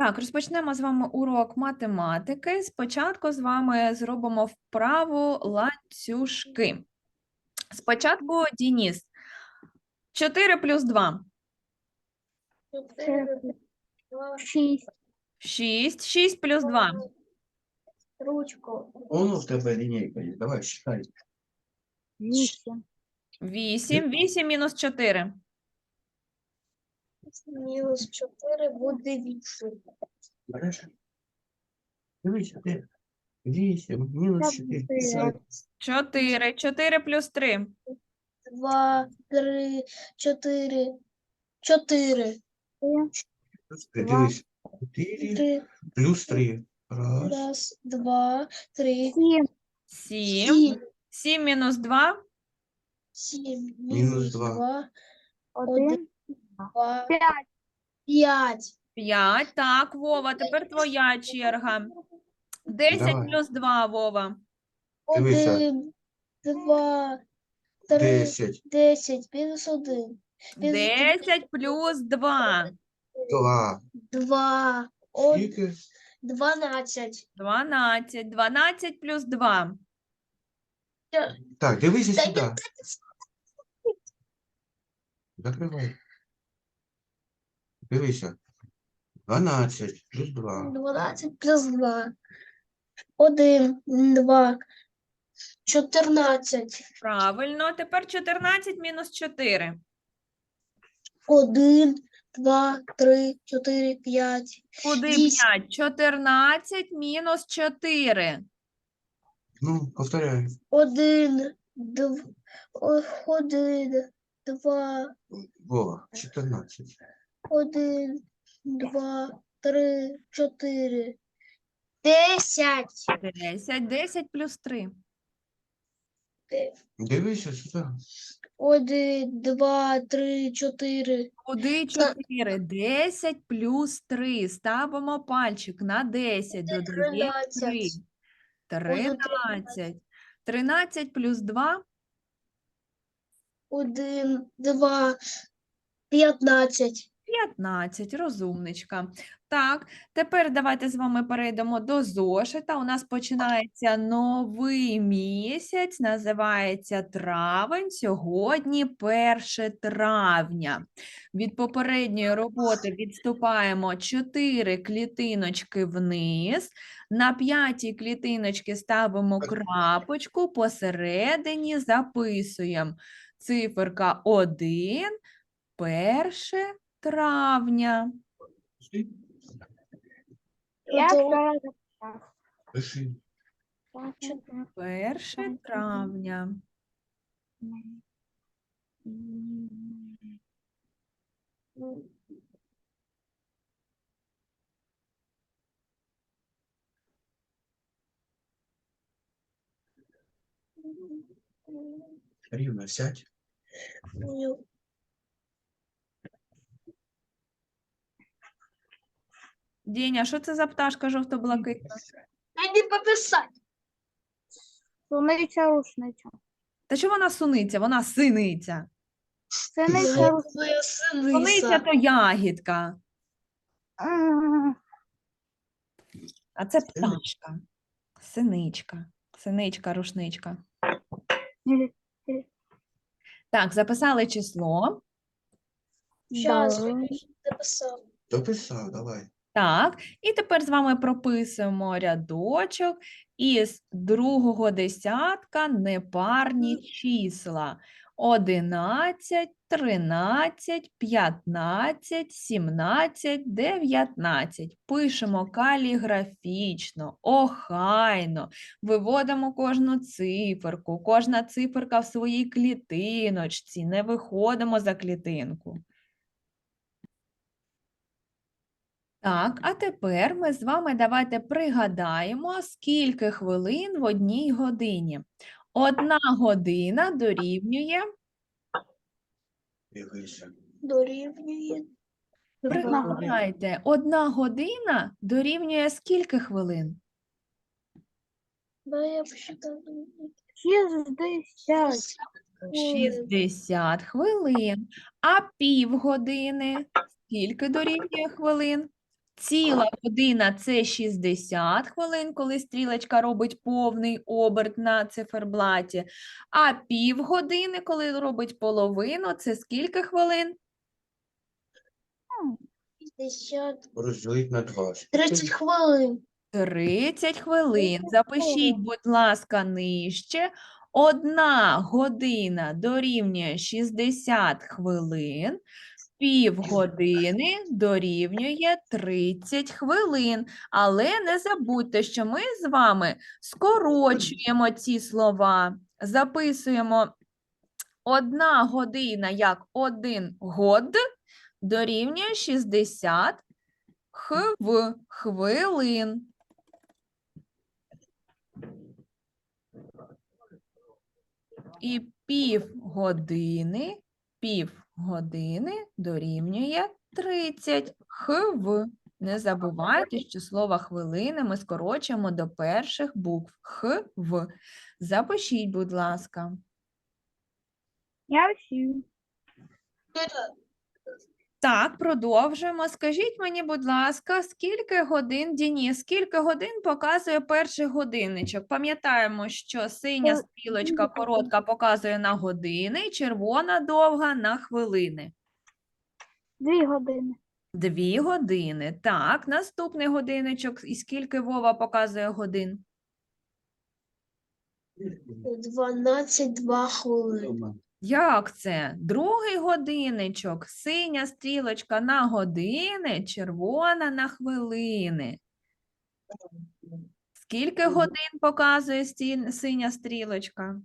Так, розпочнемо з вами урок математики. Спочатку з вами зробимо вправу ланцюжки. Спочатку Дініс. 4 плюс 2. Шість. 6. 6 плюс 2. Ручку. Он в тебе лінійка є. Давай, считай. Вісім. 8. 8 мінус 4. Мінус чотири буде вісім. Береш? Дивися, де? Вісім, мінус чотири. Чотири. 4. 4 плюс 3. Два, три, чотири. Чотири. Плюс три. Дивись. Чотири Три. плюс три. Раз. Раз, два, три. 7. Сім. 7 мінус 2. Сім. Мінус два. два. Один, Два. п'ять, П'ять. Так, Вова, тепер твоя черга. 10 Давай. плюс 2, Вова. Дивися. Один. Два. Три. Десять. Десять. Мінус один. 10 плюс 2. Два. Два. Од- Скільки? Дванадцять. 12. 12 плюс 2. Так, дивися Та сюди. Закривай. Дивися. 12 плюс 2. 12 плюс 2. 1, 2, 14. Правильно, тепер 14 мінус 4. 1, 2, 3, 4, 5. Куди Десять. 5? 14 мінус 4. Ну, повторяю. 1, 2, 1, 2, Вова, 14. Один, два, три, чотири. Десять. Десять. Десять плюс три. Дивися сюди. Один, два, три, чотири. Куди чотири? Десять плюс три. Ставимо пальчик на десять. Додаємо три. Тринадцять. Тринадцять плюс два. Один, два, п'ятнадцять. 15, розумничка. Так, тепер давайте з вами перейдемо до зошита. У нас починається новий місяць, називається травень. Сьогодні 1 травня. Від попередньої роботи відступаємо 4 клітиночки вниз. На п'ятій клітиночці ставимо крапочку, посередині записуємо циферка 1, 1 травня. Пиши. 1 травня. Рівно сядь. Діня, що це за пташка жовто-блакитна? Мені пописати. Суниця рушниця. Та що вона суниця? Вона синиця. Синиця рушниця. Суниця то ягідка, а це пташка. Синичка. Синичка, рушничка. Так, записали число. Щас, Добре. Дописав, давай. Так, і тепер з вами прописуємо рядочок із другого десятка непарні числа. 11, 13, 15, 17, 19. Пишемо каліграфічно, охайно, виводимо кожну циферку, кожна циферка в своїй клітиночці, не виходимо за клітинку. Так, а тепер ми з вами давайте пригадаємо, скільки хвилин в одній годині. Одна година дорівнює. Дорівнює. Пригадайте, одна година дорівнює скільки хвилин? Да, я посчитав. Шістдесят. 60 хвилин. А півгодини скільки дорівнює хвилин? Ціла година це 60 хвилин, коли стрілочка робить повний оберт на циферблаті. А півгодини, коли робить половину, це скільки хвилин? 50, Розділити на 2. 30 хвилин. 30 хвилин. Запишіть, будь ласка, нижче. Одна година дорівнює 60 хвилин, півгодини дорівнює 30 хвилин. Але не забудьте, що ми з вами скорочуємо ці слова, записуємо одна година як один год дорівнює 60 хв хвилин. І півгодини, півгодини дорівнює 30 хв. Не забувайте, що слово хвилини ми скорочуємо до перших букв хв. Запишіть, будь ласка. Я всі. Так, продовжуємо. Скажіть мені, будь ласка, скільки годин, Діні, скільки годин показує перший годинничок? Пам'ятаємо, що синя Е, стрілочка коротка показує на години, червона довга на хвилини. Дві години. Дві години. Так, наступний годинничок. І скільки Вова показує годин? 12, 2 хвилини. Як це? Другий годинничок, синя стрілочка на години, червона на хвилини. Скільки годин показує синя стрілочка?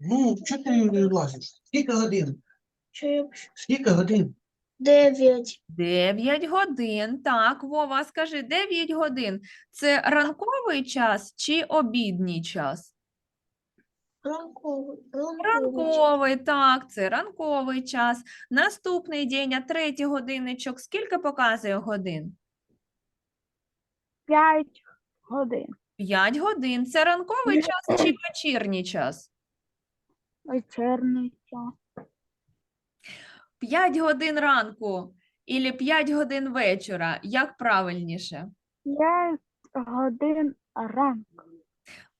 Ну, чого ти влазиш? Скільки годин? Що? Скільки годин? 9. 9 годин. Так, Вова, скажи, 9 годин. Це ранковий час чи обідній час? Ранковий. Ранковий. Так, це ранковий час. Наступний день, а третій годинничок. Скільки показує годин? П'ять годин. 5 годин. Це ранковий час чи вечірній час? Вечірній час. 5 годин ранку і 5 годин вечора. Як правильніше? П'ять годин ранку.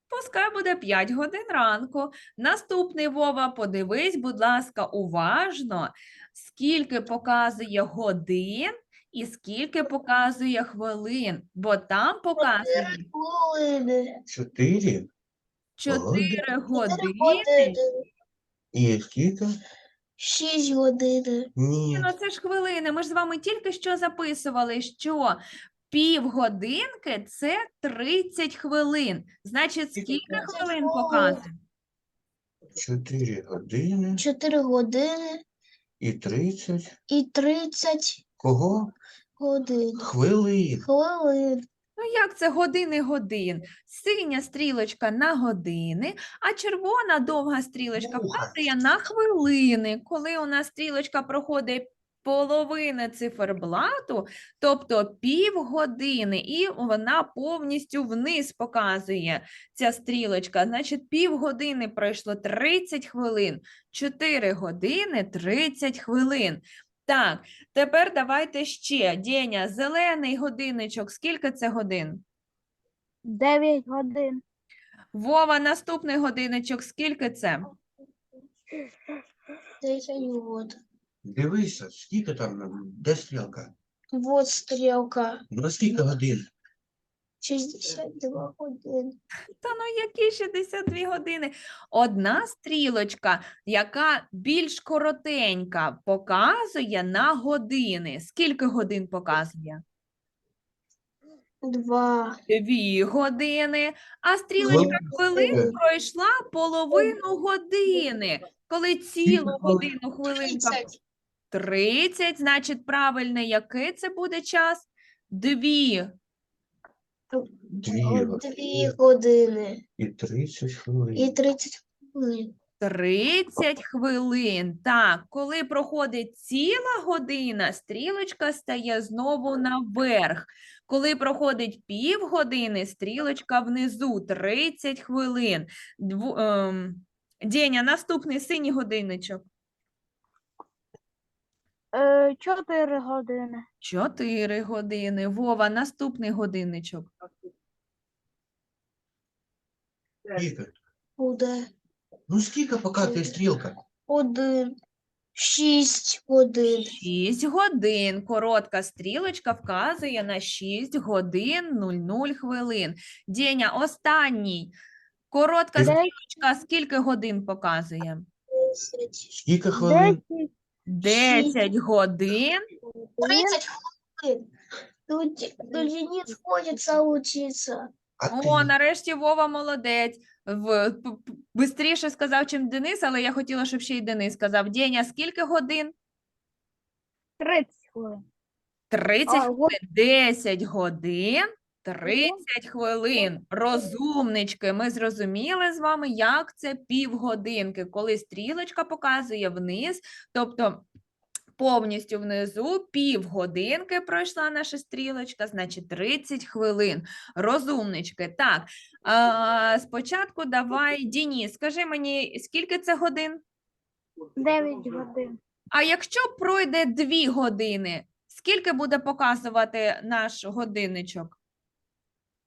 Пускай буде 5 годин ранку. Наступний Вова, подивись, будь ласка, уважно, скільки показує годин і скільки показує хвилин, бо там показує Хвилини. 4. 4 Чотири години. І скільки? 6 годин. Ні. Ну, це ж хвилини. Ми ж з вами тільки що записували, що півгодинки це 30 хвилин. Значить, Скільки хвилин показує? 4 години 4 години і 30. і 30 Кого? годин. Хвилин. Хвилин. Ну, як це години годин? Синя стрілочка на години, а червона довга стрілочка вказує на хвилини. Коли у нас стрілочка проходить половина циферблату, тобто півгодини, і вона повністю вниз показує ця стрілочка. Значить, півгодини пройшло 30 хвилин, 4 години 30 хвилин. Так, тепер давайте ще. Деня, зелений годинничок. Скільки це годин? Дев'ять годин. Вова, наступний годинничок. Скільки це? 10 год. Дивися, скільки там, де стрілка? Вот стрілка. Ну, на скільки годин? 62 години. Та ну які 62 години? Одна стрілочка, яка більш коротенька, показує на години. Скільки годин показує? 2. Дві години. А стрілочка хвилин Хвилин. пройшла половину години. Коли цілу годину хвилинка 30. 30, значить, правильно, який це буде час? Дві. Дві 2 години і 30 хвилин. і 30 хвилин. 30 хвилин. Так, коли проходить ціла година, стрілочка стає знову наверх. Коли проходить півгодини, стрілочка внизу 30 хвилин. Дво, ем, Деня, наступний синій годинничок. Е, чотири години. 4 години. Вова, наступний годинничок. Скільки? Буде Ну скільки показує стрілка? один. Шість годин. 6 годин. Коротка стрілочка вказує на 6 годин 00 хвилин. Деня, останній. Коротка стрілочка скільки годин показує? Десять. Скільки хвилин? Десять 10 годин. Тридцать хвилин. Тут, тут Денис ходит учиться. А ти? О, нарешті Вова молодець. В, п- п- бистріше сказав, чим Денис, але я хотіла, щоб ще й Денис сказав. Деня, скільки годин? тридцять хвилин. 30 А, хвилин. 10 годин. 30 хвилин. Розумнички. Ми зрозуміли з вами, як це півгодинки, коли стрілочка показує вниз, тобто повністю внизу півгодинки пройшла наша стрілочка, значить 30 хвилин. Розумнички. Так, а, спочатку давай, Діні, скажи мені, скільки це годин? Дев'ять годин. А якщо пройде 2 години, скільки буде показувати наш годинничок?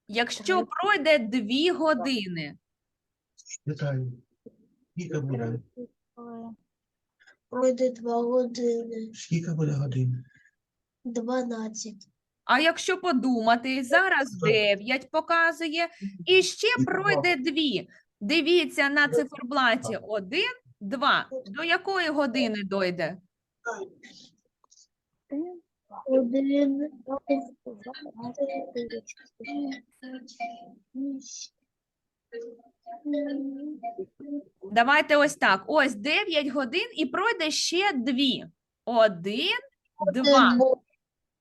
Якщо пройде 2 години, Вітаю. Скільки буде? Пройде два години. Скільки буде годин? Дванадцять. а якщо подумати, зараз 9 показує, і ще пройде 2. Дивіться на циферблаті 1, 2. До якої години дойде? Один. Давайте ось так. Ось 9 годин і пройде ще 2. 1, 2.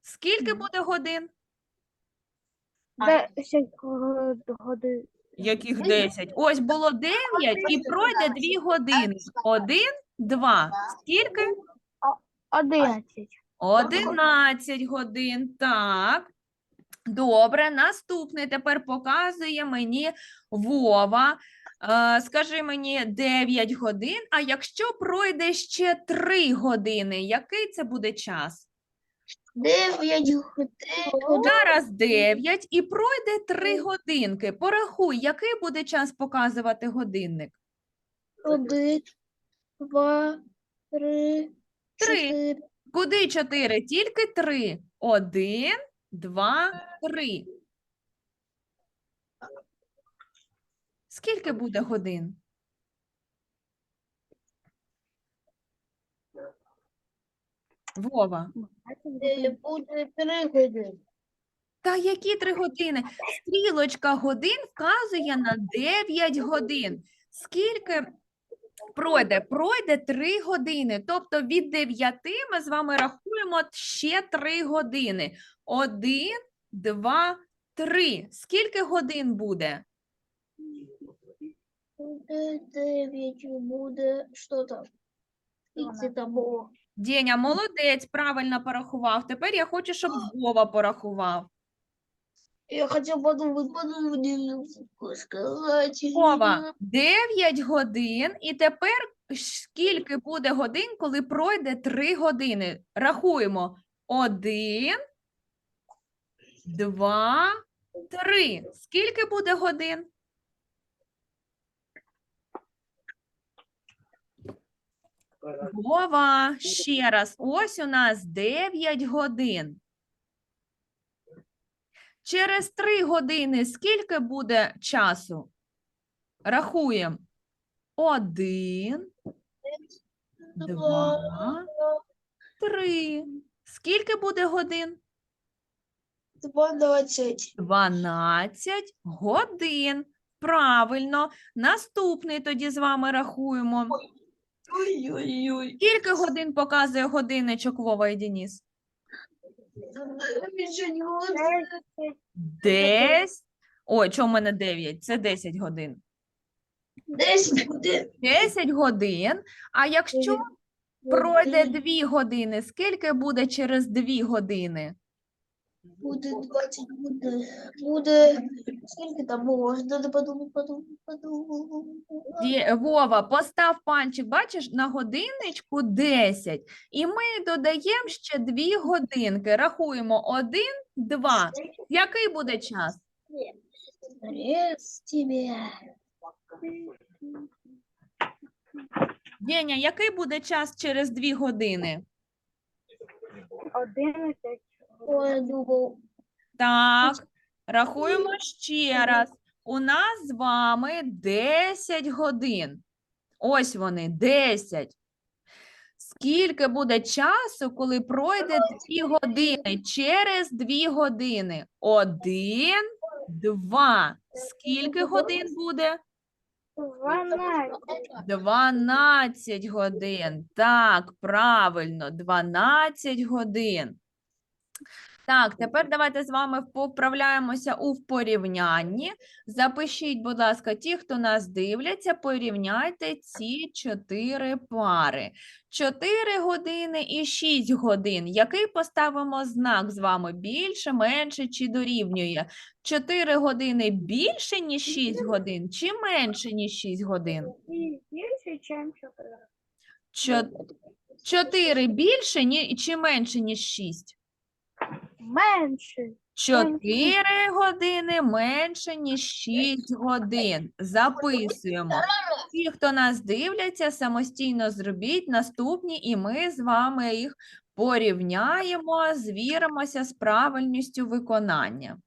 Скільки буде годин? Десять го- годин. Яких 10? Ось було 9 і пройде 2 години. 1, 2. Скільки? Одинадцять. 11 годин. Так. Добре, наступний тепер показує мені Вова. Е, скажи мені 9 годин. А якщо пройде ще 3 години, який це буде час? 9 годин. Зараз 9 і пройде 3 годинки. Порахуй, який буде час показувати годинник? 1, 2, 3, 4, Куди 4? Тільки 3. 1, 2, 3. Скільки буде годин? Вова. Буде три години. Та які 3 години? Стрілочка годин вказує на 9 годин. Скільки пройде? Пройде 3 години. Тобто від 9 ми з вами рахуємо ще 3 години. 1, 2, 3. Скільки годин буде? Дев'ять, буде що там? Деня, молодець, правильно порахував. Тепер я хочу, щоб Вова порахував. Я хотів подумати, подумати, сказати. Вова, 9 годин, і тепер скільки буде годин, коли пройде 3 години? Рахуємо. 1, 2, 3. Скільки буде годин? Вова, ще раз. Ось у нас 9 годин. Через 3 години скільки буде часу? Рахуємо. Один, два, три. Скільки буде годин? Дванадцять. 12 годин. Правильно. Наступний тоді з вами рахуємо. Ой-ой-ой. Скільки годин показує годинничок Вова і Деніс? Нічого не буде. Десять. Десь. Ой, чого в мене 9? Це 10 годин. Десять годин. 10 годин. А якщо пройде 2 години, скільки буде через 2 години? Буде 20, буде, буде, скільки там було? Надо подумати, подумати, подумати. Ді- Вова, постав пальчик, бачиш, на годинничку 10. І ми додаємо ще 2 годинки. Рахуємо 1, 2. Який буде час? Рез тебе. Деня, який буде час через 2 години? Одинадцять. Так, рахуємо ще раз. У нас з вами 10 годин. Ось вони, 10. Скільки буде часу, коли пройде 2 години? Через 2 години. Один, два. Скільки годин буде? Дванадцять. 12 годин. Так, правильно, 12 годин. Так, тепер давайте з вами поправляємося у порівнянні. Запишіть, будь ласка, ті, хто нас дивляться, порівняйте ці чотири пари. 4 години і 6 годин. Який поставимо знак з вами? Більше, менше чи дорівнює? 4 години більше, ніж 6 годин, чи менше, ніж 6 годин? Більше, ніж чотири. Чо- 4 більше, ні, чи менше, ніж 6? Менше. 4 години менше, ніж 6 годин. Записуємо. Ті, хто нас дивляться, самостійно зробіть наступні, і ми з вами їх порівняємо, звіримося з правильністю виконання.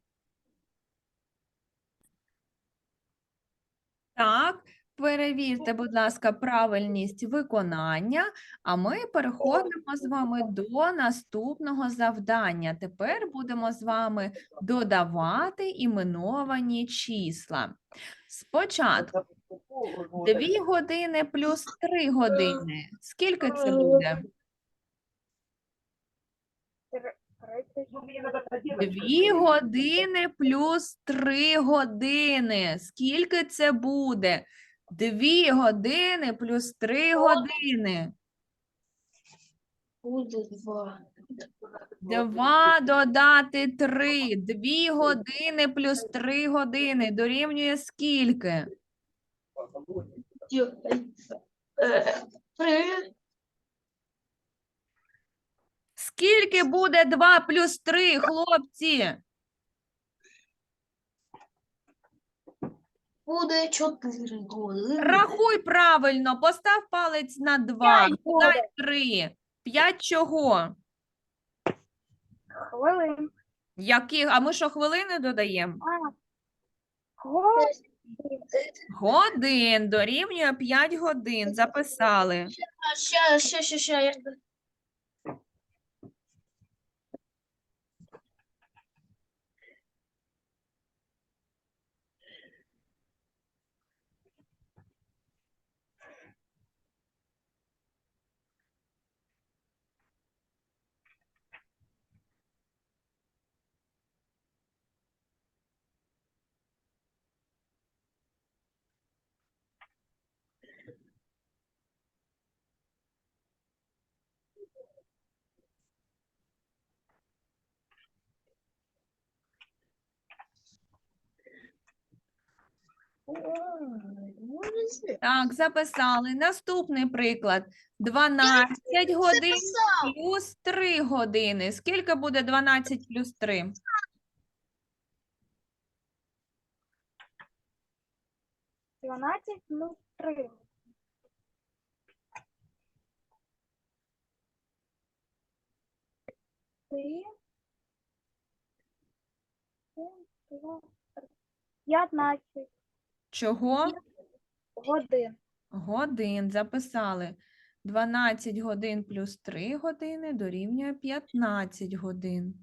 Так, перевірте, будь ласка, правильність виконання, а ми переходимо з вами до наступного завдання. Тепер будемо з вами додавати іменовані числа. Спочатку 2 години плюс 3 години. Скільки це буде? 2 години плюс 3 години. Скільки це буде? 2 години плюс 3 години. буде два. 2 додати 3. 2 години плюс 3 години. Дорівнює скільки? Е, Три. Скільки буде 2 плюс 3, хлопці? Буде чотири години. Рахуй правильно, постав палець на 2, додай 3. 5 чого? Хвилин. Яких? А ми що, хвилини додаємо? А. Годин. Годин дорівнює 5 годин. Записали. Ща, ща, ща, ща, я Так, записали. Наступний приклад. 12 годин плюс 3 години. Скільки буде 12 плюс 3? Дванадцять плюс три. Три. П'ятнадцять Чого? годин. Годин. Записали. 12 годин плюс 3 години дорівнює 15 годин.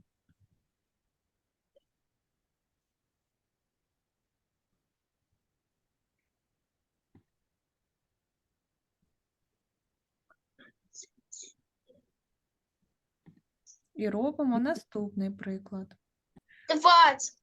І робимо наступний приклад. Двадцять.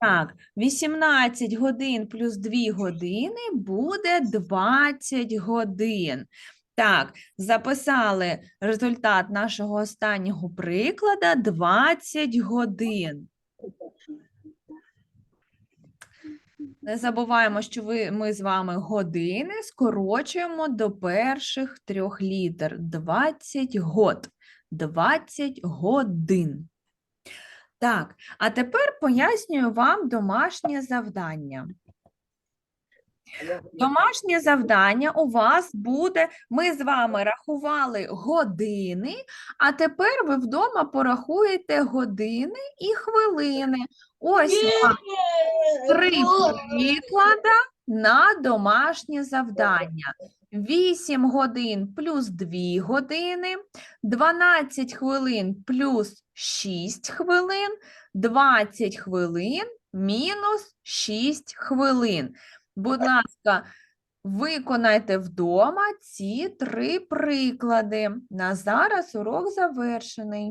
Так, 18 годин плюс 2 години буде 20 годин. Так, записали результат нашого останнього приклада 20 годин. Не забуваємо, що ви, ми з вами години скорочуємо до перших трьох літер. 20 год. 20 годин. Так, а тепер пояснюю вам домашнє завдання. Домашнє завдання у вас буде. Ми з вами рахували години, а тепер ви вдома порахуєте години і хвилини. Ось вам три приклада на домашнє завдання. 8 годин плюс 2 години, 12 хвилин плюс 6 хвилин, 20 хвилин мінус 6 хвилин. Будь ласка, виконайте вдома ці три приклади. На зараз урок завершений.